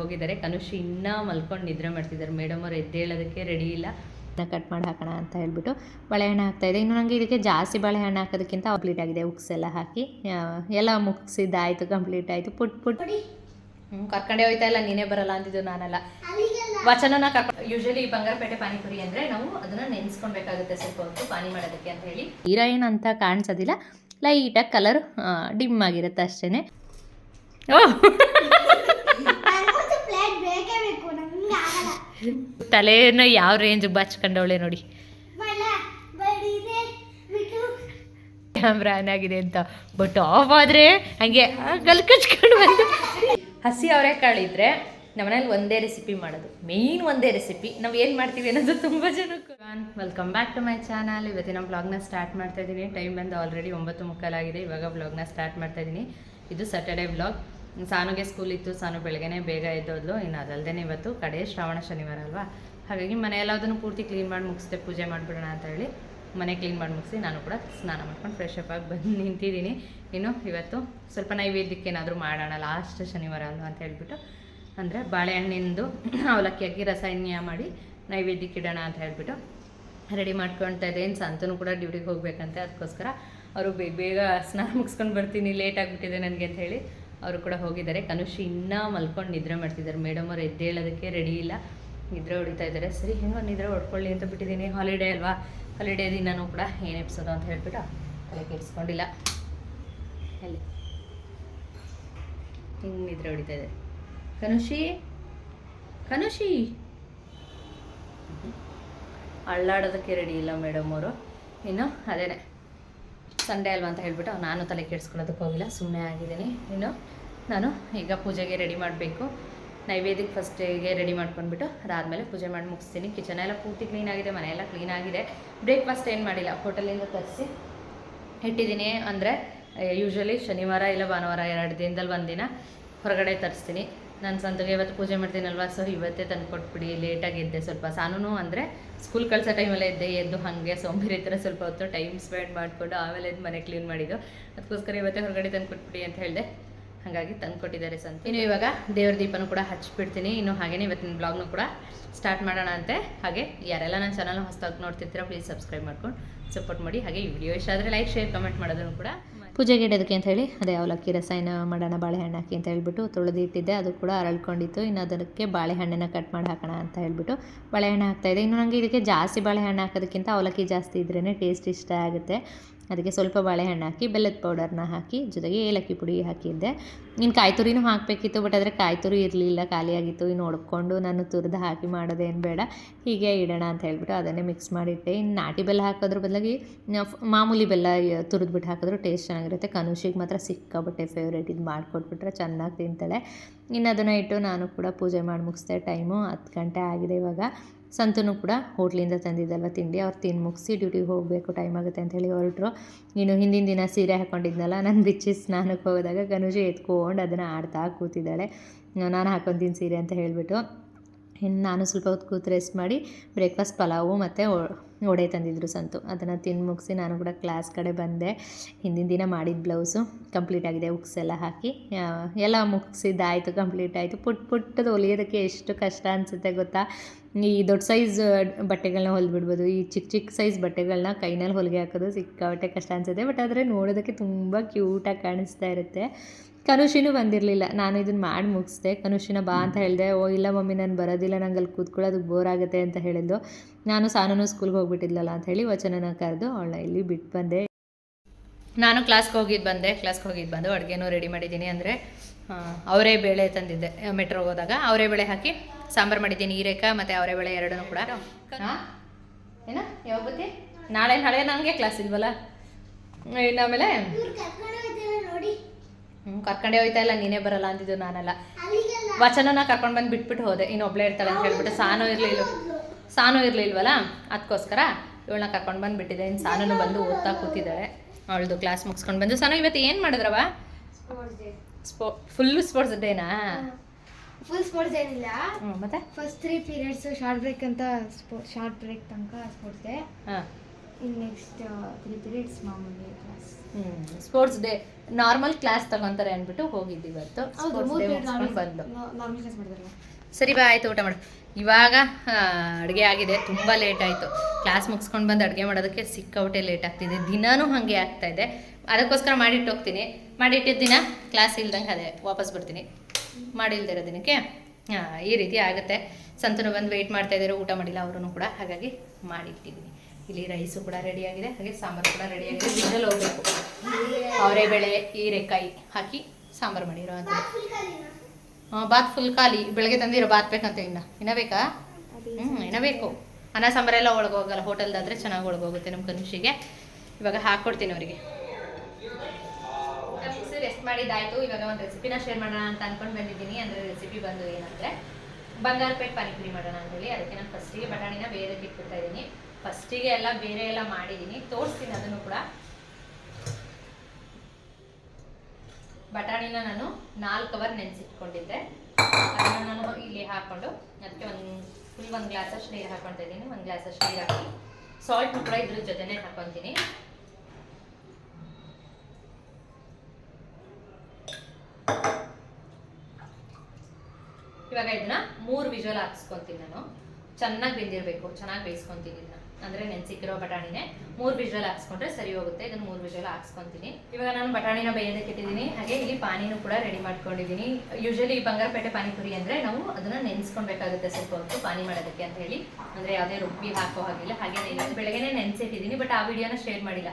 ಹೋಗಿದ್ದಾರೆ. ಕನುಷಿ ಇನ್ನೂ ಮಲ್ಕೊಂಡು ನಿದ್ರೆ ಮಾಡ್ತಿದ್ದಾರೆ. ಮೇಡಮ್ ಅವ್ರು ಎದ್ದೇಳೋದಕ್ಕೆ ರೆಡಿ ಇಲ್ಲ. ಕಟ್ ಮಾಡಿ ಹಾಕೋಣ ಅಂತ ಹೇಳ್ಬಿಟ್ಟು ಬಾಳೆಹಣ್ಣು ಹಾಕ್ತಾ ಇದೆ. ಇನ್ನು ನನಗೆ ಇದಕ್ಕೆ ಜಾಸ್ತಿ ಬಾಳೆಹಣ್ಣು ಹಾಕೋದಕ್ಕಿಂತ ಕಂಪ್ಲೀಟ್ ಆಗಿದೆ. ಉಕ್ಸ್ ಎಲ್ಲ ಹಾಕಿ ಎಲ್ಲ ಮುಗಿಸಿದ್ದಾಯಿತು ಕಂಪ್ಲೀಟ್ ಆಯಿತು. ಪುಟ್ ಪುಟ್. ಹ್ಞೂ ಕರ್ಕೊಂಡೇ ಹೋಯ್ತಾ ಇಲ್ಲ. ನೀನೇ ಬರಲ್ಲ ಅಂದಿದ್ದು ನಾನಲ್ಲ. ವಚನನ ಕರ್ಕೊಂಡು ಯೂಶಲಿ ಬಂಗಾರಪೇಟೆ ಪಾನಿಪುರಿ ಅಂದರೆ ನಾವು ಅದನ್ನ ನೆನೆಸ್ಕೊಳ್ಬೇಕಾಗುತ್ತೆ ಸ್ವಲ್ಪ ಹೊತ್ತು ಪಾನಿ ಮಾಡೋದಕ್ಕೆ ಅಂತ ಹೇಳಿ. ಹೀರೋಯಿನ್ ಅಂತ ಕಾಣಿಸೋದಿಲ್ಲ. ಲೈಟಾಗಿ ಕಲರ್ ಡಿಮ್ ಆಗಿರುತ್ತೆ ಅಷ್ಟೇ ಓ ನಂಗೊಂದು ಪ್ಲೇಟ್ ಬೇಕೇ ಬೇಕು ನಂಗೆ ಆಗಲ್ಲ ತಲೆನ ಯಾವ ರೇಂಜ್ ಬಾಚ್ಕೊಂಡವಳೆ ನೋಡಿ. ಕ್ಯಾಮ್ರಾ ಆನ್ ಆಗಿದೆ ಅಂತ. ಬಟ್ ಆಫ್ ಆದರೆ ಹಂಗೆ ಗಲ್ಕಚ್ಕೊಂಡು ಬಂದು. ಹಸಿ ಅವರೆಕಾಳು ಇದ್ರೆ ನಮ್ಮನೇಲಿ ಒಂದೇ ರೆಸಿಪಿ ಮಾಡೋದು. ಮೇಯ್ನ್ ಒಂದೇ ರೆಸಿಪಿ ನಾವು ಏನು ಮಾಡ್ತೀವಿ ಅನ್ನೋದು ತುಂಬ ಜನಕ್ಕೆ welcome back to my channel ಇವತ್ತಿನ ಬ್ಲಾಗ್ನ ಸ್ಟಾರ್ಟ್ ಮಾಡ್ತಾ ಇದ್ದೀನಿ. ಟೈಮ್ ಬಂದು ಆಲ್ರೆಡಿ ಒಂಬತ್ತು ಮುಕ್ಕಾಲಾಗಿದೆ. ಇವಾಗ ಬ್ಲಾಗ್ನ ಸ್ಟಾರ್ಟ್ ಮಾಡ್ತಾ ಇದ್ದೀನಿ. ಇದು ಸ್ಯಾಟರ್ಡೇ ಬ್ಲಾಗ್ ಸಾನುಗೆ ಸ್ಕೂಲ್ ಇತ್ತು, ಸಾನು ಬೆಳಗ್ಗೆನೇ ಬೇಗ ಎದ್ದೋದ್ಲು. ಇನ್ನು ಅದಲ್ಲದೆ ಇವತ್ತು ಕಡೆ ಶ್ರಾವಣ ಶನಿವಾರ ಅಲ್ವಾ? ಹಾಗಾಗಿ ಮನೆ ಪೂರ್ತಿ ಕ್ಲೀನ್ ಮಾಡಿ ಮುಗಿಸ್ದೆ, ಪೂಜೆ ಮಾಡಿಬಿಡೋಣ ಅಂತ ಹೇಳಿ ಮನೆ ಕ್ಲೀನ್ ಮಾಡಿ ಮುಗಿಸಿ ನಾನು ಕೂಡ ಸ್ನಾನ ಮಾಡ್ಕೊಂಡು ಫ್ರೆಶ್ ಅಪ್ ಆಗಿ ಬಂದು ನಿಂತಿದ್ದೀನಿ. ಇನ್ನು ಇವತ್ತು ಸ್ವಲ್ಪ ನೈವೇದ್ಯಕ್ಕೆ ಏನಾದರೂ ಮಾಡೋಣ ಲಾಸ್ಟ್ ಶನಿವಾರ ಅಲ್ವಾ ಅಂತ ಹೇಳ್ಬಿಟ್ಟು. ಅಂದರೆ ಬಾಳೆಹಣ್ಣಿಂದು ಅವಲಕ್ಕಿ ಹಾಕಿ ರಸಾಯನ ಮಾಡಿ ನೈವೇದ್ಯಕ್ಕೆ ಇಡೋಣ ಅಂತ ಹೇಳ್ಬಿಟ್ಟು ರೆಡಿ ಮಾಡ್ಕೊಳ್ತಾ ಇದ್ದೆ. ಇನ್ನು ಸಂತನು ಕೂಡ ಡ್ಯೂಟಿಗೆ ಹೋಗಬೇಕಂತೆ. ಅದಕ್ಕೋಸ್ಕರ ಅವರು ಬೇಗ ಸ್ನಾನ ಮುಗಿಸ್ಕೊಂಡು ಬರ್ತೀನಿ. ಲೇಟ್ ಆಗಿಬಿಟ್ಟಿದೆ ನನಗೆ ಅಂತ ಹೇಳಿ. ಅವರು ಕೂಡ ಹೋಗಿದ್ದಾರೆ. ಕನುಷಿ ಇನ್ನೂ ಮಲ್ಕೊಂಡು ನಿದ್ರೆ ಮಾಡ್ತಿದ್ದಾರೆ. ಮೇಡಮ್ ಅವ್ರು ಎದ್ದೇಳೋದಕ್ಕೆ ರೆಡಿ ಇಲ್ಲ. ನಿದ್ರೆ ಹೊಡಿತಾ ಇದ್ದಾರೆ. ಸರಿ ಹೆಂಗೋ ನಿದ್ರೆ ಹೊಡ್ಕೊಳ್ಳಿ ಅಂತ ಬಿಟ್ಟಿದ್ದೀನಿ. ಹಾಲಿಡೇ ಅಲ್ವಾ? ಹಾಲಿಡೇ ದಿನನೂ ಕೂಡ ಏನು ಎಪ್ಸೋದು ಅಂತ ಹೇಳ್ಬಿಟ್ಟು ತಲೆ ಕೆಡಿಸ್ಕೊಂಡಿಲ್ಲ. ಎಲ್ಲಿ? ಹಿಂಗೆ ನಿದ್ರೆ ಹೊಡಿತಾ ಇದೆ ಕನುಷಿ? ಕನುಷಿ? ಅಳ್ಳಾಡೋದಕ್ಕೆ ರೆಡಿ ಇಲ್ಲ ಮೇಡಮ್ ಅವರು. ಇನ್ನು ಅದೇನೆ. ಸಂಡೇ ಅಲ್ವಾ ಅಂತ ಹೇಳ್ಬಿಟ್ಟು ನಾನು ತಲೆ ಕೆಡಿಸ್ಕೊಳ್ಳೋದಕ್ಕೆ ಹೋಗಿಲ್ಲ ಸುಮ್ಮನೆ ಆಗಿದ್ದೀನಿ. ಇನ್ನು ನಾನು ಈಗ ಪೂಜೆಗೆ ರೆಡಿ ಮಾಡಬೇಕು. ನೈವೇದ್ಯಕ್ಕೆ ಫಸ್ಟಿಗೆ ರೆಡಿ ಮಾಡ್ಕೊಂಡ್ಬಿಟ್ಟು ಅದಾದಮೇಲೆ ಪೂಜೆ ಮಾಡಿ ಮುಗಿಸ್ತೀನಿ. ಕಿಚನ್ ಎಲ್ಲ ಪೂರ್ತಿ ಕ್ಲೀನ್ ಆಗಿದೆ, ಮನೆಯೆಲ್ಲ ಕ್ಲೀನ್ ಆಗಿದೆ. ಬ್ರೇಕ್ಫಾಸ್ಟ್ ಏನು ಮಾಡಿಲ್ಲ ಹೋಟೆಲಿಂದ ತರಿಸಿ ಇಟ್ಟಿದ್ದೀನಿ. ಅಂದರೆ ಯೂಶ್ವಲಿ ಶನಿವಾರ ಇಲ್ಲ ಭಾನುವಾರ ಎರಡು ದಿನದಲ್ಲಿ ಒಂದಿನ ಹೊರಗಡೆ ತರಿಸ್ತೀನಿ. ನಾನು ಸಂತಗೆ ಇವತ್ತು ಪೂಜೆ ಮಾಡ್ತೀನಲ್ವ? ಸೊ ಇವತ್ತೇ ತಂದು ಕೊಟ್ಬಿಡಿ. ಲೇಟಾಗಿ ಎದ್ದೆ ಸ್ವಲ್ಪ. ಸಾನೂ ಅಂದರೆ ಸ್ಕೂಲ್ ಕಳಿಸೋ ಟೈಮಲ್ಲೇ ಇದ್ದೆ ಎದ್ದು ಹಾಗೆ ಸೋಂಬೇರಿ ಥರ ಸ್ವಲ್ಪ ಹೊತ್ತು ಟೈಮ್ ಸ್ಪೆಂಡ್ ಮಾಡಿಕೊಂಡು ಆಮೇಲೆ ಎದ್ದು ಮನೆ ಕ್ಲೀನ್ ಮಾಡಿದ್ದು. ಅದಕ್ಕೋಸ್ಕರ ಇವತ್ತೇ ಹೊರಗಡೆ ತಂದು ಕೊಟ್ಬಿಡಿ ಅಂತ ಹೇಳಿದೆ. ಹಾಗಾಗಿ ತಂದು ಕೊಟ್ಟಿದ್ದಾರೆ ಸಂತ ಇನ್ನು ಇವಾಗ ದೇವ್ರ ದೀಪನೂ ಕೂಡ ಹಚ್ಚಿಬಿಡ್ತೀನಿ ಇನ್ನು ಹಾಗೇನೇ ಇವತ್ತಿನ ಬ್ಲಾಗ್ನು ಕೂಡ ಸ್ಟಾರ್ಟ್ ಮಾಡೋಣ ಅಂತೆ. ಹಾಗೆ ಯಾರೆಲ್ಲ ನನ್ನ ಚಾನಲ್ ಹೊಸದಾಗಿ ನೋಡ್ತಿರ್ತೀರ ಪ್ಲೀಸ್ ಸಬ್ಸ್ಕ್ರೈಬ್ ಮಾಡ್ಕೊಂಡು ಸಪೋರ್ಟ್ ಮಾಡಿ. ಹಾಗೆ ಈ ವಿಡಿಯೋ ಇಷ್ಟ ಆದರೆ ಲೈಕ್ ಶೇರ್ ಕಮೆಂಟ್ ಮಾಡೋದನ್ನು ಕೂಡ ಪೂಜೆಗೆ ಇಡೋದಕ್ಕೆ ಅಂತ ಹೇಳಿ, ಅದೇ ಅವಲಕ್ಕಿ ರಸಾಯನ ಮಾಡೋಣ, ಬಾಳೆಹಣ್ಣು ಹಾಕಿ ಅಂತ ಹೇಳ್ಬಿಟ್ಟು ತೊಳೆದು ಇಟ್ಟಿದ್ದೆ. ಅದು ಕೂಡ ಅರಳ್ಕೊಂಡಿತ್ತು. ಇನ್ನು ಅದಕ್ಕೆ ಬಾಳೆಹಣ್ಣನ್ನು ಕಟ್ ಮಾಡಿ ಹಾಕೋಣ ಅಂತ ಹೇಳ್ಬಿಟ್ಟು ಬಾಳೆಹಣ್ಣು ಹಾಕ್ತಾಯಿದ್ದೆ ಇನ್ನು ನನಗೆ ಇದಕ್ಕೆ ಜಾಸ್ತಿ ಬಾಳೆಹಣ್ಣು ಹಾಕೋದಕ್ಕಿಂತ ಅವಲಕ್ಕಿ ಜಾಸ್ತಿ ಇದ್ರೇ ಟೇಸ್ಟ್ ಇಷ್ಟ ಆಗುತ್ತೆ. ಅದಕ್ಕೆ ಸ್ವಲ್ಪ ಬಾಳೆಹಣ್ಣು ಹಾಕಿ, ಬೆಲ್ಲದ ಪೌಡರ್ನ ಹಾಕಿ, ಜೊತೆಗೆ ಏಲಕ್ಕಿ ಪುಡಿ ಹಾಕಿದ್ದೆ. ಇನ್ನು ಕಾಯಿ ತುರಿನೂ ಹಾಕಬೇಕಿತ್ತು ಬಟ್ ಆದರೆ ಕಾಯಿ ತುರಿ ಇರಲಿಲ್ಲ, ಖಾಲಿಯಾಗಿತ್ತು. ಇನ್ನು ಒಡ್ಕೊಂಡು ನಾನು ತುರಿದು ಹಾಕಿ ಮಾಡೋದೇನು ಬೇಡ. ಹೀಗೆ ಇಡೋಣ ಅಂತ ಹೇಳಿಬಿಟ್ಟು ಅದನ್ನೇ ಮಿಕ್ಸ್ ಮಾಡಿಟ್ಟೆ. ಇನ್ನು ನಾಟಿ ಬೆಲ್ಲ ಹಾಕೋದ್ರ ಬದಲಾಗಿ ಮಾಮೂಲಿ ಬೆಲ್ಲ ತುರಿದ್ಬಿಟ್ಟು ಹಾಕಿದ್ರು ಟೇಸ್ಟ್ ಚೆನ್ನಾಗಿರುತ್ತೆ. ಕನುಷಿಗೆ ಮಾತ್ರ ಸಿಕ್ಕಾಬಟ್ಟೆ ಫೇವ್ರೇಟ್ ಇದು ಮಾಡಿಕೊಟ್ಬಿಟ್ರೆ ಚೆನ್ನಾಗಿ ತಿಂತಾಳೆ. ಇನ್ನು ಅದನ್ನು ಇಟ್ಟು ನಾನು ಕೂಡ ಪೂಜೆ ಮಾಡಿ ಮುಗಿಸ್ದೆ. ಟೈಮು ಹತ್ತು ಗಂಟೆ ಆಗಿದೆ ಇವಾಗ. ಸಂತನು ಕೂಡ ಹೋಟ್ಲಿಂದ ತಂದಿದ್ದಲ್ವ ತಿಂಡಿ. ಅವ್ರು ತಿಂದು ಮುಗಿಸಿ ಡ್ಯೂಟಿಗೆ ಹೋಗಬೇಕು ಟೈಮ್ ಆಗುತ್ತೆ ಅಂತ ಹೇಳಿ ಹೊರಟ್ರು. ಇನ್ನು ಹಿಂದಿನ ದಿನ ಸೀರೆ ಹಾಕ್ಕೊಂಡಿದ್ನಲ್ಲ ನಾನು ಬಿಚ್ಚಿ ಸ್ನಾನಕ್ಕೆ ಹೋದಾಗ ಗನುಜೆ ಎತ್ಕೊಂಡು ಅದನ್ನು ಆಡ್ತಾ ಕೂತಿದ್ದಾಳೆ. ನಾನು ಹಾಕೊಂತೀನಿ ಸೀರೆ ಅಂತ ಹೇಳಿಬಿಟ್ಟು, ಇನ್ನು ನಾನು ಸ್ವಲ್ಪ ಹೊತ್ತು ಕೂತು ರೆಸ್ಟ್ ಮಾಡಿ ಬ್ರೇಕ್ಫಾಸ್ಟ್ ಪಲಾವು ಮತ್ತು ಒಡೆ ತಂದಿದ್ರು ಸಂತು. ಅದನ್ನು ತಿಂದು ಮುಗಿಸಿ ನಾನು ಕೂಡ ಕ್ಲಾಸ್ ಕಡೆ ಬಂದೆ. ಹಿಂದಿನ ದಿನ ಮಾಡಿದ ಬ್ಲೌಸು ಕಂಪ್ಲೀಟ್ ಆಗಿದೆ. ಉಕ್ಸ್ ಎಲ್ಲ ಹಾಕಿ ಎಲ್ಲ ಮುಗಿಸಿದ್ದಾಯಿತು, ಕಂಪ್ಲೀಟ್ ಆಯಿತು. ಪುಟ್, ಪುಟ್ಟದು ಹೊಲಿಯೋದಕ್ಕೆ ಎಷ್ಟು ಕಷ್ಟ ಅನಿಸುತ್ತೆ ಗೊತ್ತಾ? ಈ ದೊಡ್ಡ ಸೈಜ್ ಬಟ್ಟೆಗಳನ್ನ ಹೊಲಿಬಿಡ್ಬೋದು. ಈ ಚಿಕ್ಕ ಚಿಕ್ಕ ಸೈಜ್ ಬಟ್ಟೆಗಳನ್ನ ಕೈನಲ್ಲಿ ಹೊಲಿಗೆ ಹಾಕೋದು ಸಿಕ್ಕಾಬಟ್ಟೆ ಕಷ್ಟ ಅನಿಸುತ್ತೆ. ಬಟ್ ಆದರೆ ನೋಡೋದಕ್ಕೆ ತುಂಬ ಕ್ಯೂಟಾಗಿ ಕಾಣಿಸ್ತಾ ಇರುತ್ತೆ. ಕನುಷಿನೂ ಬಂದಿರಲಿಲ್ಲ. ನಾನು ಇದನ್ನು ಮಾಡಿ ಮುಗಿಸ್ದೆ. ಕನುಷಿನ ಬಾ ಅಂತ ಹೇಳಿದೆ. ಓ, ಇಲ್ಲ ಮಮ್ಮಿ, ನಾನು ಬರೋದಿಲ್ಲ. ನಂಗೆ ಅಲ್ಲಿ ಕೂತ್ಕೊಳ್ಳೋದಕ್ಕೆ ಬೋರ್ ಆಗುತ್ತೆ ಅಂತ ಹೇಳಿದ್ದು ನಾನು ಸಾನೂ ಸ್ಕೂಲ್ಗೆ ಹೋಗ್ಬಿಟ್ಟಿದ್ಲಲ್ಲ ಅಂತ ಹೇಳಿ ವಚನನ ಕರೆದು ಅವಳ ಇಲ್ಲಿ ಬಿಟ್ಟು ಬಂದೆ. ನಾನು ಕ್ಲಾಸ್ಗೆ ಹೋಗಿದ್ದು ಬಂದೆ. ಕ್ಲಾಸ್ಗೆ ಹೋಗಿದ್ದು ಬಂದು ಅಡುಗೆನೂ ರೆಡಿ ಮಾಡಿದ್ದೀನಿ ಅಂದರೆ ಅವರೇ ಬೇಳೆ ತಂದಿದ್ದೆ. ಮೆಟ್ರೋಗೆ ಹೋದಾಗ ಅವರೇ ಬೇಳೆ ಹಾಕಿ ಸಾಂಬಾರು ಮಾಡಿದ್ದೀನಿ. ಹೀರೇಕಾ ಮತ್ತು ಅವರೇ ಬೇಳೆ ಎರಡೂ ಕೂಡ. ಏನ? ಯಾವಾಗ ನಾಳೆ ನಾಳೆ ನನಗೆ ಕ್ಲಾಸ್ ಇಲ್ವಲ್ಲ? ಇನ್ನು ಆಮೇಲೆ ಇವ್ರು ಕರ್ಕೊಂಡು ಹೋಗ್ತಾರೆ ನೋಡಿ ಹ್ಞೂ ಕರ್ಕೊಂಡೇ ಹೋಯ್ತಾ ಇಲ್ಲ ನೀನೇ ಬರಲ್ಲ ಅಂದಿದ್ದು ನಾನಲ್ಲ. ವಚನ ವಚನನ ಕರ್ಕೊಂಡು ಬಂದು ಬಿಟ್ಬಿಟ್ಟು ಹೋದೆ. ಇನ್ನು ಒಬ್ಳೆ ಇರ್ತಾಳೆ ಅಂತ ಹೇಳ್ಬಿಟ್ಟು ಸಾನು ಇರಲಿಲ್ಲ ಸಾನು ಇರಲಿಲ್ವಲ್ಲ ಅದಕ್ಕೋಸ್ಕರ ಇವಳನ್ನ ಕರ್ಕೊಂಡು ಬಂದು ಬಿಟ್ಟಿದೆ. ಇನ್ನು ಸಾನು ಬಂದು ಓದ್ತಾ ಕೂತಿದ್ದಾಳೆ. ಅವಳದು ಕ್ಲಾಸ್ ಮುಗಿಸ್ಕೊಂಡು ಬಂದು. ಸಾನು ಇವತ್ತು ಏನು ಮಾಡಿದ್ರವ ಸ್ಪೋ ಫುಲ್ಲು ಸ್ಪೋರ್ಟ್ಸ್ ಡೇನಾ ಫುಲ್ ಸ್ಪೋರ್ಟ್ಸ್ ಏನಿಲ್ಲ. ಮತ್ತೆ? First three periods short break ಅಂತ ಶಾರ್ಟ್ ಬ್ರೇಕ್ ತನಕ ಸ್ಪೋರ್ಟ್ಸ್ ಡೇ ಹಾಂ. ಇನ್ನು ನೆಕ್ಸ್ಟ್ ತ್ರೀ ಪೀರಿಯಡ್ಸ್ ಮಾಮೂಲಿ class sports day normal class ತಗೊಂತಾರೆ ಅಂದ್ಬಿಟ್ಟು ಹೋಗಿದ್ವಿ ಇವತ್ತು. ಬಂದು. ನಾರ್ಮಲ್ ಕ್ಲಾಸ್ ಮಾಡಿದಾರಲ್ಲ. ಸರಿ ಬಾ ಆಯ್ತು ಊಟ ಮಾಡು. ಇವಾಗ ಅಡುಗೆ ಆಗಿದೆ ತುಂಬ ಲೇಟ್ ಆಯಿತು. ಕ್ಲಾಸ್ ಮುಗಿಸ್ಕೊಂಡು ಬಂದು ಅಡುಗೆ ಮಾಡೋದಕ್ಕೆ ಸಿಕ್ಕೌಟೆ ಲೇಟ್ ಆಗ್ತಿದೆ. ದಿನಾನೂ ಹಾಗೆ ಆಗ್ತಾ ಇದೆ. ಅದಕ್ಕೋಸ್ಕರ ಮಾಡಿಟ್ಟು ಹೋಗ್ತೀನಿ. ಮಾಡಿಟ್ಟಿದ್ದ ದಿನ ಕ್ಲಾಸ್ ಇಲ್ದಂಗೆ ಅದೇ ವಾಪಸ್ ಬರ್ತೀನಿ ಮಾಡಿಲ್ದಿರೋ ದಿನಕ್ಕೆ. ಹಾಂ ಈ ರೀತಿ ಆಗುತ್ತೆ. ಸಂತನು ಬಂದು ವೆಯ್ಟ್ ಮಾಡ್ತಾ ಇದ್ದಾರೆ, ಊಟ ಮಾಡಿಲ್ಲ ಅವರು ಕೂಡ ಹಾಗಾಗಿ ಮಾಡಿಟ್ಟಿದ್ದೀನಿ ಇಲ್ಲಿ ರೈಸು ಕೂಡ ರೆಡಿ ಆಗಿದೆ, ಹಾಗೆ ಸಾಂಬಾರು ಕೂಡ ರೆಡಿ ಆಗಿದೆ. ಹೋಗಬೇಕು. ಅವರೆಬೇಳೆ ಹೀರೆಕಾಯಿ ಹಾಕಿ ಸಾಂಬಾರು ಮಾಡಿರೋ ಅಂತ ಬಾತ್ ಫುಲ್ ಖಾಲಿ. ಬೆಳಗ್ಗೆ ತಂದಿರೋ ಬಾತ್ ಬೇಕಂತ ಇನ್ನ. ಇನ್ನ ಬೇಕಾ? ಹ್ಞೂ ಇನ್ನ ಬೇಕು. ಅನ್ನ ಸಾಂಬಾರೆಲ್ಲ ಒಳಗೋಗಲ್ಲ. ಹೋಟೆಲ್ದಾದ್ರೆ ಚೆನ್ನಾಗಿ ಒಳಗೋಗುತ್ತೆ ನಮ್ಮ ಕನುಷಿಗೆ ಇವಾಗ ಹಾಕ್ಕೊಡ್ತೀನಿ ಅವರಿಗೆ. ಮಾಡಿದ್ದಾಯ್ತು. ಇವಾಗ ಒಂದು ರೆಸಿಪಿನ ಶೇರ್ ಮಾಡೋಣ ಅಂತ ಅನ್ಕೊಂಡ್ ಬಂದಿದ್ದೀನಿ. ಅಂದರೆ ರೆಸಿಪಿ ಬಂದು ಏನಂದರೆ, ಬಂಗಾರಪೇಟ್ ಪಾನಿಪುರಿ ಮಾಡೋಣ ಅಂತೇಳಿ ಅದಕ್ಕೆ ನಾನು ಫಸ್ಟಿಗೆ ಬಟಾಣಿನ ಬೇರೆ ಇಟ್ಬಿಡ್ತಾ ಇದ್ದೀನಿ ಫಸ್ಟಿಗೆ ಎಲ್ಲ ಬೇರೆ ಎಲ್ಲ ಮಾಡಿದ್ದೀನಿ ತೋರಿಸ್ತೀನಿ ಅದನ್ನು ಕೂಡ. ಬಟಾಣಿನ ನಾನು ನಾಲ್ಕು ಅವರ್ ನೆನೆಸಿಟ್ಕೊಂಡಿದ್ದೆ. ಅದನ್ನು ನಾನು ಇಲ್ಲಿ ಹಾಕ್ಕೊಂಡು ಅದಕ್ಕೆ ಒಂದು ಫುಲ್ ಒಂದು ಗ್ಲಾಸಷ್ಟು ನೀರು ಹಾಕ್ಕೊಳ್ತಾ ಇದ್ದೀನಿ ಒಂದು ಗ್ಲಾಸಷ್ಟು ನೀರು ಹಾಕಿ ಸಾಲ್ಟ್ ಕೂಡ ಇದ್ರ ಜೊತೆನೇ ಹಾಕ್ಕೊತೀನಿ ಇವಾಗ ಇದನ್ನ ಮೂರು ವಿಜುವಲ್ ಹಾಕ್ಸ್ಕೊಂತೀನಿ ನಾನು. ಚೆನ್ನಾಗಿ ಬೆಂದಿರಬೇಕು ಚೆನ್ನಾಗಿ ಬೇಯಿಸ್ಕೊಂತೀನಿ ಇದನ್ನ. ಅಂದ್ರೆ ನೆನ್ಸಿಕ್ಕಿರೋ ಬಟಾಣಿನೇ ಮೂರು ವಿಜುವಲ್ ಹಾಕ್ಸ್ಕೊಂಡ್ರೆ ಸರಿ ಹೋಗುತ್ತೆ. ಇದನ್ನ ಮೂರು ವಿಜುವಲ್ ಹಾಕ್ಸ್ಕೊಂತೀನಿ. ಇವಾಗ ನಾನು ಬಟಾಣಿನ ಬೇಯೋದಕ್ಕೆ ಇಟ್ಟಿದ್ದೀನಿ ಹಾಗೆ ಇಲ್ಲಿ ಪಾನಿನೂ ಕೂಡ ರೆಡಿ ಮಾಡ್ಕೊಂಡಿದ್ದೀನಿ. ಯೂಶಲಿ ಬಂಗಾರಪೇಟೆ ಪಾನಿಪುರಿ ಅಂದ್ರೆ ನಾವು ಅದನ್ನ ನೆನ್ಸ್ಕೊಬೇಕಾಗುತ್ತೆ ಸ್ವಲ್ಪ ಹೊತ್ತು ಪಾನಿ ಮಾಡೋದಕ್ಕೆ ಅಂತ ಹೇಳಿ. ಅಂದ್ರೆ ಯಾವುದೇ ರುಬ್ಬಿ ಹಾಕೋ ಹಾಗಿಲ್ಲ. ಹಾಗೆ ಬೆಳಗ್ಗೆನೆ ನೆನೆಸಿಟ್ಟಿದ್ದೀನಿ ಬಟ್ ಆ ವಿಡಿಯೋನ ಶೇರ್ ಮಾಡಿಲ್ಲ.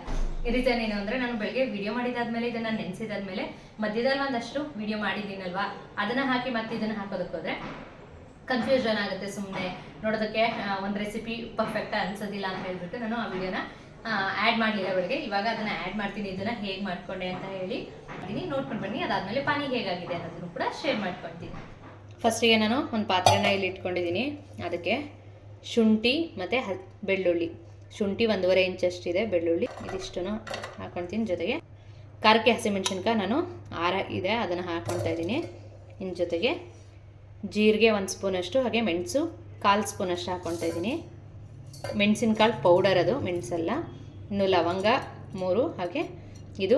ರೀಸನ್ ಏನು ಅಂದ್ರೆ ನಾನು ಬೆಳಗ್ಗೆ ವಿಡಿಯೋ ಮಾಡಿದಾದ್ಮೇಲೆ ಇದನ್ನ ನೆನ್ಸಿದಾದ್ಮೇಲೆ ಮಧ್ಯದಲ್ಲಿ ಒಂದಷ್ಟು ವಿಡಿಯೋ ಮಾಡಿದ್ದೀನಲ್ವಾ, ಅದನ್ನ ಹಾಕಿ ಮತ್ತೆ ಇದನ್ನ ಹಾಕೋದಕ್ಕೆ ಹೋದ್ರೆ ಕನ್ಫ್ಯೂಷನ್ ಆಗುತ್ತೆ ಸುಮ್ಮನೆ ನೋಡೋದಕ್ಕೆ ಒಂದು ರೆಸಿಪಿ ಪರ್ಫೆಕ್ಟ್ ಅನ್ಸೋದಿಲ್ಲ ಅಂತ ಹೇಳ್ಬಿಟ್ಟು ನಾನು ಆ ವಿಡಿಯೋನ ಆ್ಯಡ್ ಮಾಡಲಿಲ್ಲ ಬೆಳಗ್ಗೆ. ಇವಾಗ ಅದನ್ನ ಆ್ಯಡ್ ಮಾಡ್ತೀನಿ, ಇದನ್ನ ಹೇಗೆ ಮಾಡ್ಕೊಂಡೆ ಅಂತ ಹೇಳಿ ನೋಡ್ಕೊಂಡು ಬನ್ನಿ. ಅದಾದಮೇಲೆ ಪಾನಿ ಹೇಗಾಗಿದೆ ಅನ್ನೋದನ್ನು ಕೂಡ ಶೇರ್ ಮಾಡ್ಕೊಳ್ತೀನಿ ಫಸ್ಟಿಗೆ ನಾನು ಒಂದು ಪಾತ್ರೆನ ಇಲ್ಲಿ ಇಟ್ಕೊಂಡಿದ್ದೀನಿ. ಅದಕ್ಕೆ ಶುಂಠಿ ಮತ್ತು ಹ, ಬೆಳ್ಳುಳ್ಳಿ. ಶುಂಠಿ ಒಂದೂವರೆ ಇಂಚಷ್ಟಿದೆ ಬೆಳ್ಳುಳ್ಳಿ. ಇದಿಷ್ಟನ್ನು ಹಾಕೊಳ್ತೀನಿ ಜೊತೆಗೆ ಖಾರಕ್ಕೆ ಹಸಿಮೆಣ್ಸಿನ್ಕಾಯಿ ನಾನು ಆರ ಇದೆ, ಅದನ್ನು ಹಾಕ್ಕೊಳ್ತಾ ಇದ್ದೀನಿ. ಇನ್ನು ಜೊತೆಗೆ ಜೀರಿಗೆ ಒಂದು ಸ್ಪೂನಷ್ಟು ಹಾಗೆ ಮೆಣಸು ಕಾಲು ಸ್ಪೂನಷ್ಟು ಹಾಕ್ಕೊತಾ ಇದ್ದೀನಿ. ಮೆಣಸಿನ್ಕಾಳು ಪೌಡರ್ ಅದು, ಮೆಣಸಲ್ಲ. ಇನ್ನು ಲವಂಗ ಮೂರು, ಹಾಗೆ ಇದು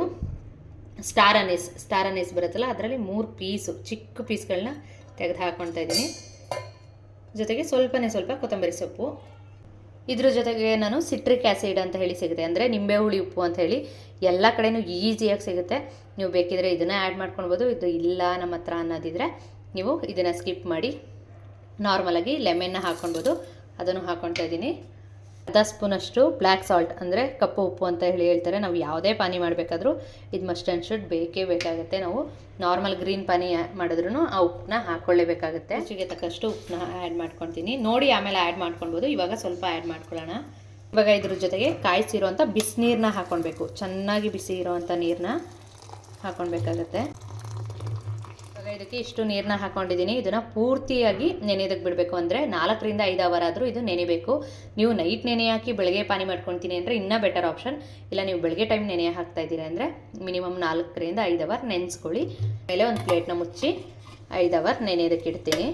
ಸ್ಟಾರ್ ಅನೀಸ್ ಸ್ಟಾರ್ ಅನೀಸ್ ಬರುತ್ತಲ್ಲ, ಅದರಲ್ಲಿ ಮೂರು ಪೀಸು ಚಿಕ್ಕ ಪೀಸ್ಗಳನ್ನ ತೆಗೆದು ಹಾಕ್ಕೊತಾ ಇದ್ದೀನಿ. ಜೊತೆಗೆ ಸ್ವಲ್ಪನೇ ಸ್ವಲ್ಪ ಕೊತ್ತಂಬರಿ ಸೊಪ್ಪು. ಇದ್ರ ಜೊತೆಗೆ ನಾನು ಸಿಟ್ರಿಕ್ ಆ್ಯಸಿಡ್ ಅಂತ ಹೇಳಿ ಸಿಗುತ್ತೆ. ಅಂದರೆ ನಿಂಬೆ ಹುಳಿ ಉಪ್ಪು ಅಂತ ಹೇಳಿ ಎಲ್ಲ ಕಡೆಯೂ ಈಸಿಯಾಗಿ ಸಿಗುತ್ತೆ. ನೀವು ಬೇಕಿದ್ರೆ ಇದನ್ನು ಆ್ಯಡ್ ಮಾಡ್ಕೊಳ್ಬೋದು. ಇದು ಇಲ್ಲ ನಮ್ಮ ಹತ್ರ ಅನ್ನೋದಿದ್ರೆ ನೀವು ಇದನ್ನು ಸ್ಕಿಪ್ ಮಾಡಿ ನಾರ್ಮಲಾಗಿ ಲೆಮೆನ್ನ ಹಾಕ್ಕೊಳ್ಬೋದು. ಅದನ್ನು ಹಾಕ್ಕೊಳ್ತಾ ಇದ್ದೀನಿ. ಅರ್ಧ ಸ್ಪೂನಷ್ಟು ಬ್ಲ್ಯಾಕ್ ಸಾಲ್ಟ್ ಅಂದರೆ ಕಪ್ಪು ಉಪ್ಪು ಅಂತ ಹೇಳಿ ಹೇಳ್ತಾರೆ. ನಾವು ಯಾವುದೇ ಪಾನಿ ಮಾಡಬೇಕಾದ್ರೂ ಇದು ಮಸ್ಟ್ ಆ್ಯಂಡ್ ಶುಡ್ ಬೇಕೇ ಬೇಕಾಗುತ್ತೆ. ನಾವು ನಾರ್ಮಲ್ ಗ್ರೀನ್ ಪಾನಿ ಮಾಡಿದ್ರೂ ಆ ಉಪ್ಪನ್ನ ಹಾಕ್ಕೊಳ್ಳೇಬೇಕಾಗುತ್ತೆ. ರುಚಿಗೆ ತಕ್ಕಷ್ಟು ಉಪ್ಪನ್ನ ಆ್ಯಡ್ ಮಾಡ್ಕೊತೀನಿ ನೋಡಿ ಆಮೇಲೆ ಆ್ಯಡ್ ಮಾಡ್ಕೊಳ್ಬೋದು. ಇವಾಗ ಸ್ವಲ್ಪ ಆ್ಯಡ್ ಮಾಡ್ಕೊಳ್ಳೋಣ. ಇವಾಗ ಇದ್ರ ಜೊತೆಗೆ ಕಾಯಿಸಿರೋಂಥ ಬಿಸಿನೀರನ್ನ ಹಾಕ್ಕೊಳ್ಬೇಕು. ಚೆನ್ನಾಗಿ ಬಿಸಿ ಇರೋವಂಥ ನೀರನ್ನ ಹಾಕ್ಕೊಳ್ಬೇಕಾಗತ್ತೆ. ಇದಕ್ಕೆ ಇಷ್ಟು ನೀರನ್ನ ಹಾಕೊಂಡಿದ್ದೀನಿ. ಇದನ್ನು ಪೂರ್ತಿಯಾಗಿ ನೆನೆಯೋದಕ್ಕೆ ಬಿಡಬೇಕು ಅಂದರೆ ನಾಲ್ಕರಿಂದ ಐದು ಅವರ್ ಆದರೂ ಇದು ನೆನೆಬೇಕು. ನೀವು ನೈಟ್ ನೆನೆ ಹಾಕಿ ಬೆಳಗ್ಗೆ ಪಾನಿ ಮಾಡ್ಕೊಳ್ತೀನಿ ಅಂದರೆ ಇನ್ನೂ ಬೆಟರ್ ಆಪ್ಷನ್ ಇಲ್ಲ ನೀವು ಬೆಳಗ್ಗೆ ಟೈಮ್ ನೆನೆ ಹಾಕ್ತಾ ಇದ್ದೀರಾ ಅಂದರೆ ಮಿನಿಮಮ್ ನಾಲ್ಕರಿಂದ ಐದು ಅವರ್ ನೆನೆಸ್ಕೊಳ್ಳಿ. ಮೇಲೆ ಒಂದು ಪ್ಲೇಟ್ನ ಮುಚ್ಚಿ ಐದು ಅವರ್ ನೆನೆಯೋದಕ್ಕೆ ಇಡ್ತೀನಿ.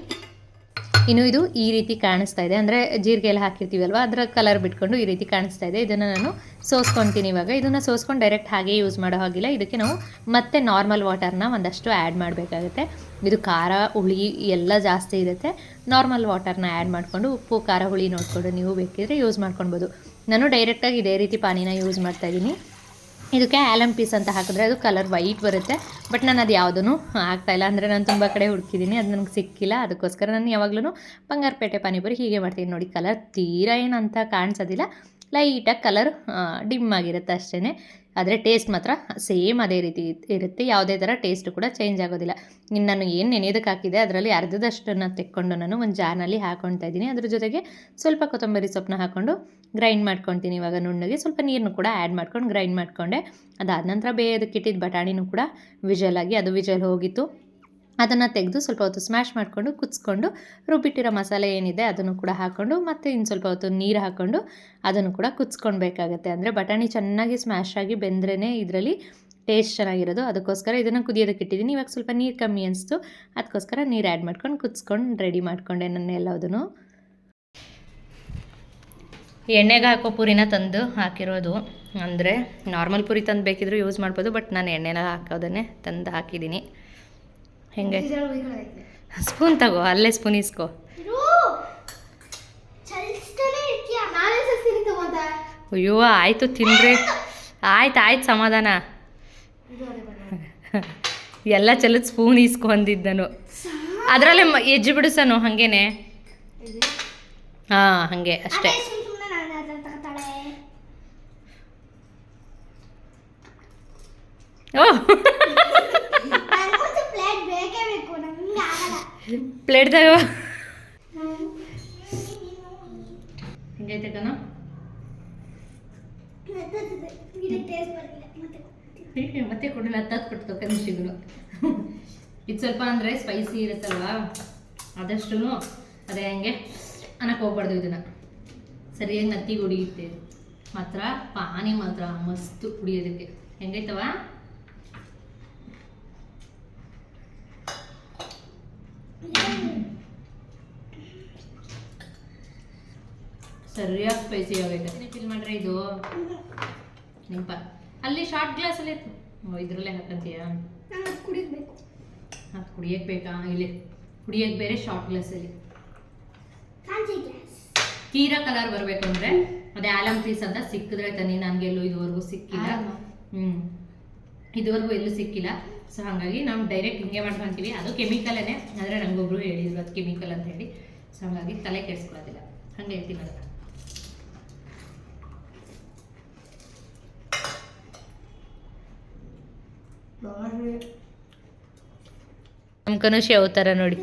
ಇನ್ನು ಇದು ಈ ರೀತಿ ಕಾಣಿಸ್ತಾ ಇದೆ. ಅಂದರೆ ಜೀರಿಗೆ ಎಲ್ಲ ಹಾಕಿರ್ತೀವಲ್ವ? ಅದರ ಕಲರ್ ಬಿಟ್ಕೊಂಡು ಈ ರೀತಿ ಕಾಣಿಸ್ತಾ ಇದೆ. ಇದನ್ನು ನಾನು ಸೋಸ್ಕೊತೀನಿ ಇವಾಗ. ಇದನ್ನು ಸೋಸ್ಕೊಂಡು ಡೈರೆಕ್ಟ್ ಹಾಗೆ ಯೂಸ್ ಮಾಡೋ ಹಾಗಿಲ್ಲ. ಇದಕ್ಕೆ ನಾವು ಮತ್ತೆ ನಾರ್ಮಲ್ ವಾಟರ್ನ ಒಂದಷ್ಟು ಆ್ಯಡ್ ಮಾಡಬೇಕಾಗುತ್ತೆ. ಇದು ಖಾರ, ಹುಳಿ ಎಲ್ಲ ಜಾಸ್ತಿ ಇರುತ್ತೆ. ನಾರ್ಮಲ್ ವಾಟರ್ನ ಆ್ಯಡ್ ಮಾಡಿಕೊಂಡು ಉಪ್ಪು, ಖಾರ, ಹುಳಿ ನೋಡಿಕೊಂಡು ನೀವು ಬೇಕಿದ್ರೆ ಯೂಸ್ ಮಾಡ್ಕೊಳ್ಬೋದು. ನಾನು ಡೈರೆಕ್ಟಾಗಿ ಇದೇ ರೀತಿ ಪಾನಿನ ಯೂಸ್ ಮಾಡ್ತಾ ಇದ್ದೀನಿ. ಇದಕ್ಕೆ ಆ್ಯಲಮ್ ಪೀಸ್ ಅಂತ ಹಾಕಿದ್ರೆ ಅದು ಕಲರ್ ವೈಟ್ ಬರುತ್ತೆ. ಬಟ್ ನಾನು ಅದು ಯಾವುದೂ ಆಗ್ತಾ ಇಲ್ಲ. ಅಂದರೆ ನಾನು ತುಂಬ ಕಡೆ ಹುಡುಕಿದ್ದೀನಿ. ಅದು ನನಗೆ ಸಿಕ್ಕಿಲ್ಲ. ಅದಕ್ಕೋಸ್ಕರ ನಾನು ಯಾವಾಗಲೂ ಬಂಗಾರಪೇಟೆ ಪಾನಿಪುರಿ ಹೀಗೆ ಮಾಡ್ತೀನಿ ನೋಡಿ. ಕಲರ್ ತೀರಾ ಏನಂತ ಕಾಣಿಸೋದಿಲ್ಲ. ಲೈಟಾಗಿ ಕಲರ್ ಡಿಮ್ ಆಗಿರುತ್ತೆ ಅಷ್ಟೇ ಆದರೆ ಟೇಸ್ಟ್ ಮಾತ್ರ ಸೇಮ್ ಅದೇ ರೀತಿ ಇರುತ್ತೆ. ಯಾವುದೇ ಥರ ಟೇಸ್ಟ್ ಕೂಡ ಚೇಂಜ್ ಆಗೋದಿಲ್ಲ. ಇನ್ನು ನಾನು ಏನು ನೆನೆಯೋದಕ್ಕೆ ಹಾಕಿದೆ ಅದರಲ್ಲಿ ಅರ್ಧದಷ್ಟನ್ನು ತೆಕ್ಕೊಂಡು ನಾನು ಒಂದು ಜಾರ್ನಲ್ಲಿ ಹಾಕ್ಕೊಳ್ತಾ ಇದ್ದೀನಿ. ಅದ್ರ ಜೊತೆಗೆ ಸ್ವಲ್ಪ ಕೊತ್ತಂಬರಿ ಸೊಪ್ಪನ್ನ ಹಾಕ್ಕೊಂಡು ಗ್ರೈಂಡ್ ಮಾಡ್ಕೊತೀನಿ. ಇವಾಗ ನುಣ್ಣಗೆ ಸ್ವಲ್ಪ ನೀರನ್ನು ಕೂಡ ಆ್ಯಡ್ ಮಾಡ್ಕೊಂಡು ಗ್ರೈಂಡ್ ಮಾಡಿಕೊಂಡೆ. ಅದಾದ ನಂತರ ಬೇಯೋದಕ್ಕೆ ಇಟ್ಟಿದ್ದ ಬಟಾಣಿನೂ ಕೂಡ ವಿಜಲ್ ಆಗಿ ಅದು ವಿಜಲ್ ಹೋಗಿತ್ತು. ಅದನ್ನು ತೆಗೆದು ಸ್ವಲ್ಪ ಹೊತ್ತು ಸ್ಮ್ಯಾಶ್ ಮಾಡಿಕೊಂಡು, ಕುದಿಸ್ಕೊಂಡು, ರುಬ್ಬಿಟ್ಟಿರೋ ಮಸಾಲೆ ಏನಿದೆ ಅದನ್ನು ಕೂಡ ಹಾಕ್ಕೊಂಡು ಮತ್ತೆ ಇನ್ನು ಸ್ವಲ್ಪ ಹೊತ್ತು ನೀರು ಹಾಕ್ಕೊಂಡು ಅದನ್ನು ಕೂಡ ಕುದಿಸ್ಕೊಳ್ಬೇಕಾಗತ್ತೆ. ಅಂದರೆ ಬಟಾಣಿ ಚೆನ್ನಾಗಿ ಸ್ಮ್ಯಾಶ್ ಆಗಿ ಬೆಂದ್ರೇ ಇದರಲ್ಲಿ ಟೇಸ್ಟ್ ಚೆನ್ನಾಗಿರೋದು. ಅದಕ್ಕೋಸ್ಕರ ಇದನ್ನು ಕುದಿಯೋದಕ್ಕೆ ಇಟ್ಟಿದ್ದೀನಿ. ಇವಾಗ ಸ್ವಲ್ಪ ನೀರು ಕಮ್ಮಿ ಅನಿಸ್ತು. ಅದಕ್ಕೋಸ್ಕರ ನೀರು ಆ್ಯಡ್ ಮಾಡ್ಕೊಂಡು, ಕುದಿಸ್ಕೊಂಡು ರೆಡಿ ಮಾಡಿಕೊಂಡೆ ನನ್ನ ಎಲ್ಲದನ್ನು. ಎಣ್ಣೆಗೆ ಹಾಕೋ ಪುರಿನ ತಂದು ಹಾಕಿರೋದು. ಅಂದರೆ ನಾರ್ಮಲ್ ಪುರಿ ತಂದು ಬೇಕಿದ್ರೂ ಯೂಸ್ ಮಾಡ್ಬೋದು ಬಟ್ ನಾನು ಎಣ್ಣೆನ ಹಾಕೋದನ್ನೇ ತಂದು ಹಾಕಿದ್ದೀನಿ. ಹೆಂಗೆ? ಸ್ಪೂನ್ ತಗೋ ಅಲ್ಲೇ ಸ್ಪೂನ್ ಇಸ್ಕೋ. ಅಯ್ಯೋ ಆಯಿತು ತಿನ್ರಿ. ಆಯ್ತು ಆಯ್ತು ಸಮಾಧಾನ. ಎಲ್ಲ ಚಲದ ಸ್ಪೂನ್ ಇಸ್ಕೊಂಡಿದ್ದನು ಅದರಲ್ಲೇ ಎಜ್ಜು ಬಿಡಿಸನು ಹಾಗೇನೆ. ಹಾಂ ಹಾಗೆ ಅಷ್ಟೇ. ಅದೇ ಸುಮ್ ಸುಮ್ನೆ ನಾನು ಅದ್ರಲ್ಲಿ ತಗೊತಾಳೆ ಓ ನನಗೊಂದು ಪ್ಲೇಟ್ ಬೇಕೇ ಬೇಕು ನಂಗೆ ಆಗಲ್ಲ ಪ್ಲೇಟ್ದಾಗ ಹೆಂಗೈತೆ ಮತ್ತೆ ಮತ್ತೆ ಕೊಡಲ್ಲ ಹತ್ತತ್ತು ಕೊಟ್ಟು ಕನಿಷ್ಠಗಳು ಇದು ಸ್ವಲ್ಪ ಅಂದರೆ ಸ್ಪೈಸಿ ಇರುತ್ತಲ್ವಾ? ಆದಷ್ಟು ಅದೇ ಹಂಗೆ ಅನ್ನಕ್ಕೆ ಹೋಗ್ಬಾರ್ದು ಇದನ್ನು. ಸರಿಯಾಗಿ ನತ್ತಿಗೆ ಹೊಡಿಯುತ್ತೆ. ಮಾತ್ರ ಪಾನಿ ಮಾತ್ರ, ಮಸ್ತ್ ಕುಡಿಯೋದಕ್ಕೆ. ಹೆಂಗೈತವ? ಸರಿಯಾಗಿ ಸ್ಪೈಸಿ ಆಗೈತೆ ಫಿಲ್ ಮಾಡ್ರೆ ಇದು. ನಿಂಪ. ಅಲ್ಲಿ ಶಾರ್ಟ್ ಗ್ಲಾಸಲ್ಲಿ ಇತ್ತು. ಇದ್ರಲ್ಲೇ ಹಾಕಂತೀಯಾ? ಅದು ಕುಡಿಯಕ್ಕೆ ಬೇಕಾ? ಇಲ್ಲಿ. ಕುಡಿಯಕ್ಕೆ ಬೇರೆ ಶಾರ್ಟ್ ಗ್ಲಾಸಲ್ಲಿ ಅಲ್ಲಿ. ಗ್ಲಾಸ್ ತೀರಾ ಕಲರ್ ಬರಬೇಕು ಅಂದ್ರೆ ಅದೇ ಆಲಮ್ ಪೀಸ್ ಅಂತ ಸಿಕ್ಕಿದ್ರೆ ತನಿ ನನ್ಗೆ ಎಲ್ಲೂ ಇದುವರೆಗೂ ಸಿಕ್ಕಿಲ್ಲ. ಹ್ಮ್. ಹ್ಞೂ ಇದುವರೆಗೂ ಎಲ್ಲೂ ಸಿಕ್ಕಿಲ್ಲ. ಸೊ ಹಾಗಾಗಿ ನಾವು ಡೈರೆಕ್ಟ್ ಹಿಂಗೆ ಮಾಡ್ಕೊತೀವಿ. ಅದು ಕೆಮಿಕಲೇ ಆದರೆ ನನಗೊಬ್ರು ಹೇಳಿದ್ರು ಅದು ಕೆಮಿಕಲ್ ಅಂತ ಹೇಳಿ. ಸೊ ಹಾಗಾಗಿ ತಲೆ ಕೆಡಿಸ್ಕೊಳ್ಳೋದಿಲ್ಲ. ಹಂಗೆ ಹೇಳ್ತೀನಿ ಅದನ್ನು ನಮ್ಮ ಕನುಷಿ ಅವತಾರ ನೋಡಿ.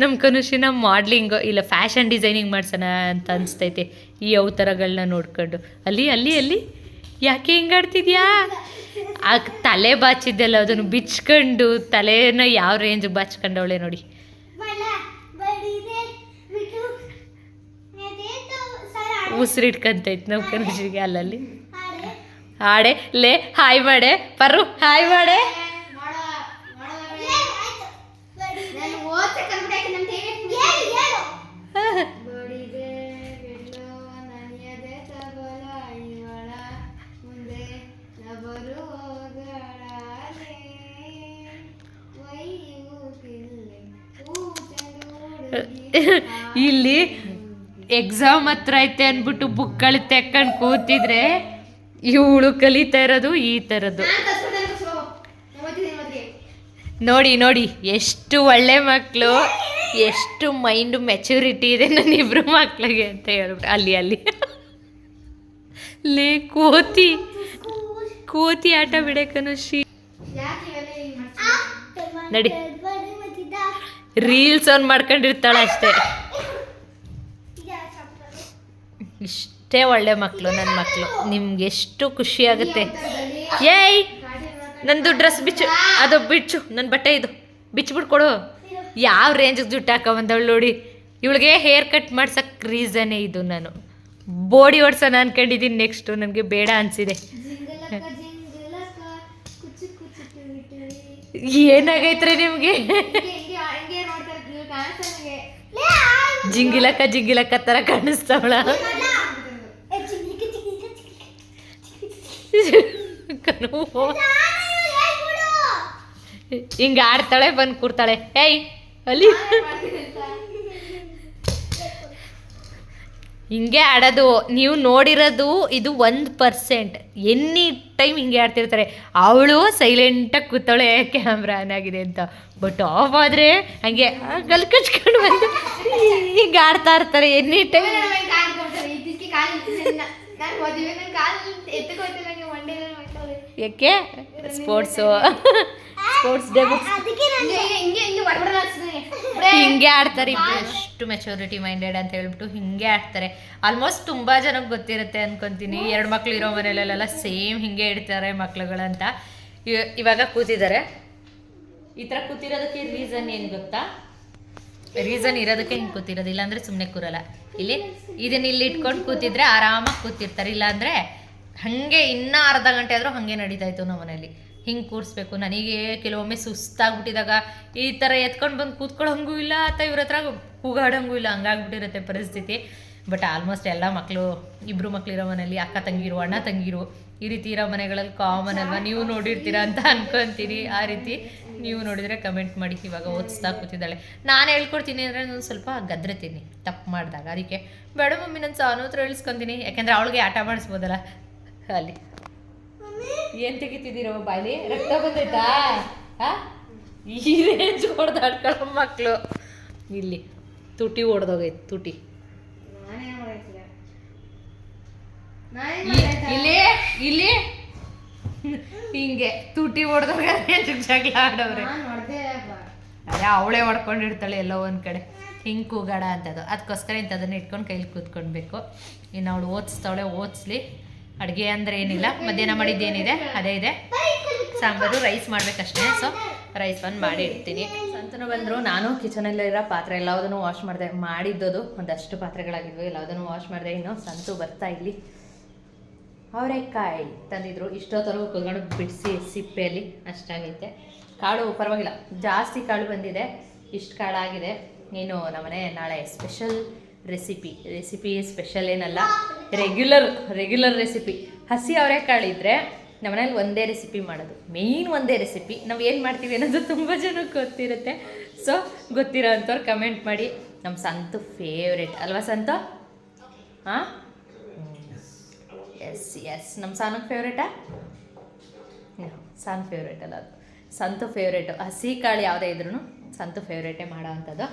ನಮ್ಮ ಕನುಷಿನ ಮಾಡ್ಲಿಂಗ್ ಇಲ್ಲ ಫ್ಯಾಷನ್ ಡಿಸೈನಿಂಗ್ ಮಾಡ್ಸೋಣ ಅಂತ ಅನಿಸ್ತೈತೆ ಈ ಅವತಾರಗಳನ್ನ ನೋಡ್ಕೊಂಡು. ಅಲ್ಲಿ ಅಲ್ಲಿ ಅಲ್ಲಿ? ಯಾಕೆ ಹಿಂಗಾಡ್ತಿದ್ಯಾ ಆ ತಲೆ ಬಾಚಿದ್ದೆಲ್ಲ ಅದನ್ನು ಬಿಚ್ಕೊಂಡು ತಲೆಯನ್ನು ಯಾವ ರೇಂಜ್ ಬಾಚ್ಕೊಂಡವಳೆ ನೋಡಿ. ಉಸಿರಿಟ್ಕಂತೈತೆ ನಮ್ಮ ಕನಸಿಗೆ ಅಲ್ಲಲ್ಲಿ. ಆಡೆ. ಆಡೆ ಲೇ ಹಾಯ್ ಮಾಡೆ ಪರ್ರು ಹಾಯ್ ಮಾಡೆ. ಇಲ್ಲಿ ಎಕ್ಸಾಮ್ ಹತ್ರ ಐತೆ ಅಂದ್ಬಿಟ್ಟು ಬುಕ್ಗಳು ತೆಕ್ಕೊಂಡು ಕೂತಿದ್ರೆ ಇವಳು ಕಲಿತಾ ಇರೋದು ಈ ಥರದ್ದು ನೋಡಿ ನೋಡಿ ಎಷ್ಟು ಒಳ್ಳೆ ಮಕ್ಕಳು ಎಷ್ಟು ಮೈಂಡ್ ಮೆಚುರಿಟಿ ಇದೆ ನನ್ನ ಇಬ್ರು ಮಕ್ಕಳಿಗೆ ಅಂತ ಹೇಳ್ಬಿಟ್ಟು ಅಲ್ಲಿ ಅಲ್ಲಿ. ಲೇ ಕೋತಿ ಕೋತಿ ಆಟ ಬಿಡಕನು ಶ್ರೀ ನಡಿ. ರೀಲ್ಸ್ ಆನ್ ಮಾಡ್ಕೊಂಡಿರ್ತಾಳೆ ಅಷ್ಟೇ. ಇಷ್ಟೇ ಒಳ್ಳೆ ಮಕ್ಕಳು ನನ್ನ ಮಕ್ಕಳು ನಿಮ್ಗೆ ಎಷ್ಟು ಖುಷಿ ಆಗುತ್ತೆ. ಏಯ್! ನಂದು ಡ್ರೆಸ್ ಬಿಚ್ಚು. ಅದು ಬಿಚ್ಚು. ನನ್ನ ಬಟ್ಟೆ ಇದು. ಬಿಚ್ಚಿಬಿಟ್ಟು ಕೊಡು. ಯಾವ ರೇಂಜಿಗೆ ಜುಟ್ಟು ಹಾಕೊಂಬಂದವಳು ನೋಡಿ. ಇವಳಿಗೆ ಹೇರ್ ಕಟ್ ಮಾಡ್ಸಕ್ಕೆ ರೀಸನೇ ಇದು ನಾನು. ಬೋಡಿ ಓಡ್ಸೋಣ ಅನ್ಕೊಂಡಿದ್ದೀನಿ ನೆಕ್ಸ್ಟು ನನಗೆ ಬೇಡ ಅನಿಸಿದೆ. ಏನಾಗೈತ್ರಿ ನಿಮಗೆ? ಜಿಂಗಿಲಕ್ಕ ಜಿಂಗಿಲಕ್ಕ ತರ ಕಾಣಿಸ್ತಾವಳ. ಹಿಂಗ ಆಡ್ತಾಳೆ ಬಂದು ಕೂರ್ತಾಳೆ ಏಯ್ ಅಲ್ಲಿ. ಹಿಂಗೆ ಆಡೋದು ನೀವು ನೋಡಿರೋದು ಇದು ಒಂದು ಪರ್ಸೆಂಟ್ ಎನಿ ಟೈಮ್ ಹಿಂಗೆ ಆಡ್ತಿರ್ತಾರೆ. ಅವಳು ಸೈಲೆಂಟಾಗಿ ಕೂತಾಳೆ ಕ್ಯಾಮ್ರಾ ಆನ್ ಆಗಿದೆ ಅಂತ? ಬಟ್ ಆಫ್ ಆದರೆ ಹಂಗೆ ಗಲ್ ಕಚ್ಕೊಂಡು ಬಂದು ಹಿಂಗೆ ಆಡ್ತಾ ಇರ್ತಾರೆ ಎನಿ ಟೈಮ್. ಯಾಕೆ? ಸ್ಪೋರ್ಟ್ಸು ಸ್ಪೋರ್ಟ್ಸ್ ಡೇ ಬುಕ್ಸ್ ಅದಕ್ಕೆ ನಾನು ಹಿಂಗೆ ಆಡ್ತಾರೆ ಇಷ್ಟು ಮೆಚೋರಿಟಿ ಮೈಂಡೆಡ್ ಅಂತ ಹೇಳ್ಬಿಟ್ಟು ಹಿಂಗೆ ಆಡ್ತಾರೆ. ಆಲ್ಮೋಸ್ಟ್ ತುಂಬ ಜನಕ್ಕೆ ಗೊತ್ತಿರುತ್ತೆ ಅನ್ಕೊಂತೀನಿ. ಎರಡು ಮಕ್ಳು ಇರೋ ಮನೇಲೆಲ್ಲ ಸೇಮ್ ಹಿಂಗೆ ಇಡ್ತಾರೆ ಮಕ್ಳುಗಳಂತ. ಇವ- ಇವಾಗ ಕೂತಿದ್ದಾರೆ. ಈ ಥರ ಕೂತಿರೋದಕ್ಕೆ ರೀಸನ್ ಏನು ಗೊತ್ತಾ? ರೀಸನ್ ಇರೋದಕ್ಕೆ ಹಿಂಗೆ ಕೂತಿರೋದು. ಇಲ್ಲಾಂದ್ರೆ ಸುಮ್ಮನೆ ಕೂರಲ್ಲ. ಇಲ್ಲಿ ಇದನ್ನ ಇಲ್ಲಿ ಇಟ್ಕೊಂಡು ಕೂತಿದ್ರೆ ಆರಾಮಾಗಿ ಕೂತಿರ್ತಾರೆ. ಇಲ್ಲಾಂದ್ರೆ ಹಾಗೆ ಇನ್ನೂ ಅರ್ಧ ಗಂಟೆ ಆದರೂ ಹಾಗೆ ನಡೀತಾ ಇತ್ತು ನಮ್ಮ ಮನೇಲಿ. ಹಿಂಗೆ ಕೂರಿಸ್ಬೇಕು. ನನಗೆ ಕೆಲವೊಮ್ಮೆ ಸುಸ್ತಾಗ್ಬಿಟ್ಟಿದಾಗ ಈ ಥರ ಎತ್ಕೊಂಡು ಬಂದು ಕೂತ್ಕೊಳ್ಳೋಂಗೂ ಇಲ್ಲ ಅಥವಾ ಇವ್ರ ಹತ್ರ ಕೂಗಾಡೋಂಗೂ ಇಲ್ಲ, ಹಂಗಾಗ್ಬಿಟ್ಟಿರುತ್ತೆ ಪರಿಸ್ಥಿತಿ. ಬಟ್ ಆಲ್ಮೋಸ್ಟ್ ಎಲ್ಲ ಮಕ್ಕಳು ಇಬ್ಬರು ಮಕ್ಕಳಿರೋ ಮನೇಲಿ ಅಕ್ಕ ತಂಗಿರು, ಅಣ್ಣ ತಂಗಿರು, ಈ ರೀತಿ ಇರೋ ಮನೆಗಳಲ್ಲಿ ಕಾಮನ್ ಅಲ್ವಾ? ನೀವು ನೋಡಿರ್ತೀರಾ ಅಂತ ಅನ್ಕೊಂತೀನಿ. ಆ ರೀತಿ ನೀವು ನೋಡಿದರೆ ಕಮೆಂಟ್ ಮಾಡಿ ಇವಾಗ ಓದಿಸ್ತಾ ಕೂತಿದ್ದಾಳೆ. ನಾನು ಹೇಳ್ಕೊಡ್ತೀನಿ ಅಂದರೆ ನಾನು ಸ್ವಲ್ಪ ಗದ್ರತೀನಿ, ತಪ್ಪು ಮಾಡಿದಾಗ. ಅದಕ್ಕೆ ಬೇಡ ಮಮ್ಮಿ, ನಾನು ಸಾನು ಹತ್ರ ಇಳಿಸ್ಕೊತೀನಿ ಯಾಕೆಂದರೆ ಅವಳಿಗೆ ಆಟ ಮಾಡಿಸ್ಬೋದಲ್ಲ, ಅಲ್ಲಿ. ಏನು ತೆಗಿತಿದ್ದೀರೋ ಬಾಯ್ಲಿ? ರಕ್ತ ಬಂದೈತಾ? ಆ? ಈ ರೇಂಜ್ ಹೊಡೆದಾಡ್ಕೊಳ್ಳೋ ಮಕ್ಕಳು ಇಲ್ಲಿ, ತುಟಿ ಹೊಡೆದೋಗೈತೆ ತುಟಿ. ಇಲ್ಲಿ ಇಲ್ಲಿ ಹಿಂಗೆ, ತುಟಿ ಹೊಡೆದೋಗ ಜಗಳ ಆಡೋರೆ ಅವಳೇ ಹೊಡ್ಕೊಂಡಿರ್ತಾಳೆ ಎಲ್ಲೋ ಒಂದ್ ಕಡೆ. ಹಿಂಗೆ ಕೂಗಾಡ ಅಂತದ್ದು. ಅದಕ್ಕೋಸ್ಕರ ಇಂಥದನ್ನ ಇಟ್ಕೊಂಡು ಕೈಲಿ ಕೂತ್ಕೊಳ್ಬೇಕು. ಇನ್ನು ಅವಳು ಓದಿಸ್ತಾವಳೆ ಓದಿಸ್ಲಿ. ಅಡುಗೆ ಅಂದರೆ ಏನಿಲ್ಲ, ಮಧ್ಯಾಹ್ನ ಮಾಡಿದ್ದೇನಿದೆ ಅದೇ ಇದೆ. ಸಾಂಬಾರು ರೈಸ್ ಮಾಡಬೇಕಷ್ಟೇ. ಸೊ ರೈಸ್ ಬಂದು ಮಾಡಿ ಇಡ್ತೀನಿ. ಸಂತನು ಬಂದರು, ನಾನು ಕಿಚನಲ್ಲಿರೋ ಪಾತ್ರೆ ಎಲ್ಲದನ್ನು ವಾಶ್ ಮಾಡಿದೆ. ಮಾಡಿದ್ದದು ಒಂದಷ್ಟು ಪಾತ್ರೆಗಳಾಗಿದ್ವು ಎಲ್ಲದನ್ನು ವಾಶ್ ಮಾಡಿದೆ. ಇನ್ನು ಸಂತು ಬರ್ತಾ ಇಲ್ಲಿ. ಅವರೆಕಾಯಿ ತಂದಿದ್ರು. ಇಷ್ಟೊತ್ತವರೆಗೂ ಕುತ್ಕೊಂಡು ಬಿಡಿಸಿ ಸಿಪ್ಪೆಯಲ್ಲಿ ಅಷ್ಟಾಗೈತೆ ಕಾಳು ಪರವಾಗಿಲ್ಲ, ಜಾಸ್ತಿ ಕಾಳು ಬಂದಿದೆ. ಇಷ್ಟು ಕಾಳಾಗಿದೆ. ನೀನು ನಮ್ಮನೆ ನಾಳೆ ಸ್ಪೆಷಲ್ ರೆಸಿಪಿ ರೆಸಿಪಿ ಸ್ಪೆಷಲ್ ಏನಲ್ಲ ರೆಗ್ಯುಲರ್ ರೆಗ್ಯುಲರ್ ರೆಸಿಪಿ ಹಸಿ ಅವರೆಕಾಳು ಇದ್ದರೆ ನಮ್ಮನೇಲಿ ಒಂದೇ ರೆಸಿಪಿ ಮಾಡೋದು. ಮೇಯ್ನ್ ಒಂದೇ ರೆಸಿಪಿ ನಾವು ಏನು ಮಾಡ್ತೀವಿ ಅನ್ನೋದು ತುಂಬ ಜನಕ್ಕೆ ಗೊತ್ತಿರುತ್ತೆ. ಸೊ ಗೊತ್ತಿರೋ ಅಂಥವ್ರು ಕಮೆಂಟ್ ಮಾಡಿ. ನಮ್ಮ ಸಂತು ಫೇವ್ರೆಟ್ ಅಲ್ವಾ ಸಂತು? ಹಾಂ? ಎಸ್ ಎಸ್ ನಮ್ಮ ಸಾನಕ್ಕೆ ಫೇವ್ರೇಟಾ ಸಾನ್ ಫೇವ್ರೇಟ್ ಅಲ್ಲ ಅದು. ಸಂತು ಫೇವ್ರೇಟು ಹಸಿ ಕಾಳು ಯಾವುದೇ ಇದ್ರೂ ಸಂತು ಫೇವ್ರೇಟೇ ಮಾಡೋ ಅಂಥದ್ದು.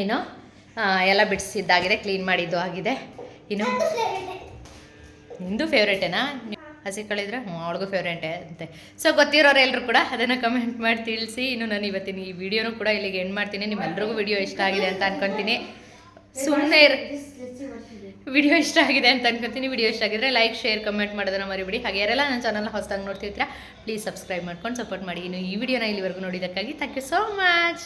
ಏನು? ಎಲ್ಲ ಬಿಡಿಸಿದ್ದಾಗಿದೆ ಕ್ಲೀನ್ ಮಾಡಿದ್ದು ಆಗಿದೆ. ಇನ್ನು ನಿಂದು ಫೇವ್ರೇಟೇನಾ ಹಸಿ ಕಳಿದ್ರೆ ಹ್ಞೂ ಅವಳಿಗೂ ಫೇವ್ರೇಟೇ ಅಂತೆ. ಸೊ ಗೊತ್ತಿರೋರು ಎಲ್ಲರೂ ಕೂಡ ಅದನ್ನು ಕಮೆಂಟ್ ಮಾಡಿ ತಿಳಿಸಿ. ಇನ್ನು ನಾನು ಇವತ್ತಿನ ಈ ವಿಡಿಯೋನು ಕೂಡ ಇಲ್ಲಿಗೆ ಎಂಡ್ ಮಾಡ್ತೀನಿ. ನಿಮ್ಮೆಲ್ರಿಗೂ ವಿಡಿಯೋ ಇಷ್ಟ ಆಗಿದೆ ಅಂತ ಅನ್ಕೊತೀನಿ. ಸುಮ್ಮನೆ ಇರ್ ವಿಡಿಯೋ ಇಷ್ಟ ಆಗಿದೆ ಅಂತ ಅನ್ಕೊತೀನಿ. ವಿಡಿಯೋ ಇಷ್ಟ ಆಗಿದ್ರೆ ಲೈಕ್ ಶೇರ್ ಕಮೆಂಟ್ ಮಾಡೋದನ್ನ ಮರಿಬಿಡಿ. ಹಾಗೆ ಯಾರೆಲ್ಲ ನನ್ನ ಚಾನಲ್ನ ಹೊಸದಾಗಿ ನೋಡ್ತಿರ್ತೀರಾ ಪ್ಲೀಸ್ ಸಬ್ಸ್ಕ್ರೈಬ್ ಮಾಡ್ಕೊಂಡು ಸಪೋರ್ಟ್ ಮಾಡಿ. ಇನ್ನು ಈ ವಿಡಿಯೋನ ಇಲ್ಲಿವರೆಗೂ ನೋಡಿದ್ದಕ್ಕಾಗಿ ಥ್ಯಾಂಕ್ ಯು ಸೋ ಮಚ್